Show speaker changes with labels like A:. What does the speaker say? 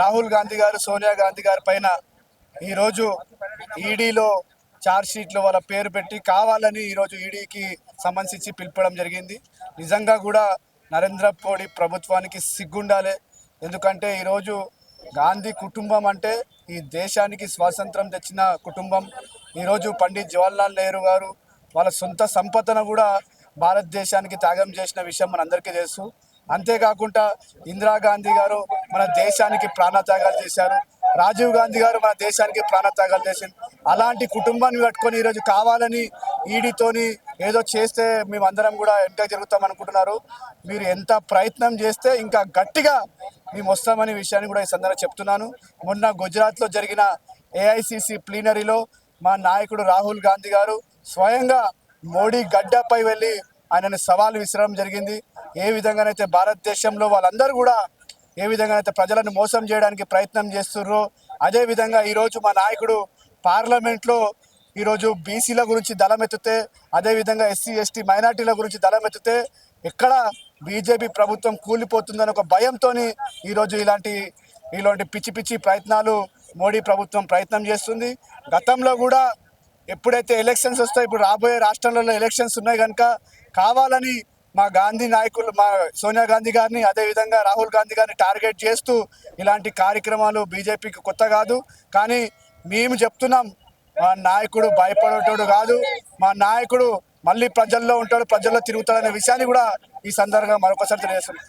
A: రాహుల్ గాంధీ గారు సోనియా గాంధీ గారి పైన ఈరోజు ఈడీలో చార్జ్ షీట్లో వాళ్ళ పేరు పెట్టి కావాలని ఈరోజు ఈడీకి సంబంధించి పిలిపడం జరిగింది. నిజంగా కూడా నరేంద్ర మోడీ ప్రభుత్వానికి సిగ్గుండాలి. ఎందుకంటే ఈరోజు గాంధీ కుటుంబం అంటే ఈ దేశానికి స్వాతంత్రం తెచ్చిన కుటుంబం. ఈరోజు పండిత్ జవహర్లాల్ నెహ్రూ గారు వాళ్ళ సొంత సంపదను కూడా భారతదేశానికి త్యాగం చేసిన విషయం మనందరికీ తెలుసు. అంతేకాకుండా ఇందిరాగాంధీ గారు మన దేశానికి ప్రాణత్యాగాలు చేశారు. రాజీవ్ గాంధీ గారు మన దేశానికి ప్రాణత్యాగాలు చేసింది అలాంటి కుటుంబాన్ని పట్టుకొని ఈరోజు కావాలని ఈడీతోని ఏదో చేస్తే మేమందరం కూడా ఎంత జరుగుతాం అనుకుంటున్నారు. మీరు ఎంత ప్రయత్నం చేస్తే ఇంకా గట్టిగా మేము వస్తామనే విషయాన్ని కూడా ఈ సందర్భంగా చెప్తున్నాను. మొన్న గుజరాత్లో జరిగిన ఏఐసిసి ప్లీనరీలో మా నాయకుడు రాహుల్ గాంధీ గారు స్వయంగా మోడీ గడ్డపై వెళ్ళి ఆయనను సవాల్ విసరడం జరిగింది. ఏ విధంగానైతే భారతదేశంలో వాళ్ళందరూ కూడా ఏ విధంగానైతే ప్రజలను మోసం చేయడానికి ప్రయత్నం చేస్తుర్రో అదే విధంగా ఈరోజు మా నాయకుడు పార్లమెంట్లో ఈరోజు బీసీల గురించి దళమెత్తితే అదేవిధంగా ఎస్సీ ఎస్టీ మైనార్టీల గురించి దళమెత్తితే ఎక్కడ బీజేపీ ప్రభుత్వం కూలిపోతుందని ఒక భయంతో ఈరోజు ఇలాంటి ఇలాంటి పిచ్చి పిచ్చి ప్రయత్నాలు మోడీ ప్రభుత్వం ప్రయత్నం చేస్తుంది. గతంలో కూడా ఎప్పుడైతే ఎలక్షన్స్ వస్తాయో ఇప్పుడు రాబోయే రాష్ట్రాలలో ఎలక్షన్స్ ఉన్నాయి కనుక కావాలని మా గాంధీ నాయకులు మా సోనియా గాంధీ గారిని అదేవిధంగా రాహుల్ గాంధీ గారిని టార్గెట్ చేస్తూ ఇలాంటి కార్యక్రమాలు బీజేపీకి కొత్త కాదు. కానీ మేము చెప్తున్నాం మా నాయకుడు భయపడేటోడు కాదు. మా నాయకుడు మళ్ళీ ప్రజల్లో ఉంటాడు ప్రజల్లో తిరుగుతాడనే విషయాన్ని కూడా ఈ సందర్భంగా మరొకసారి తెలియజేస్తున్నాం.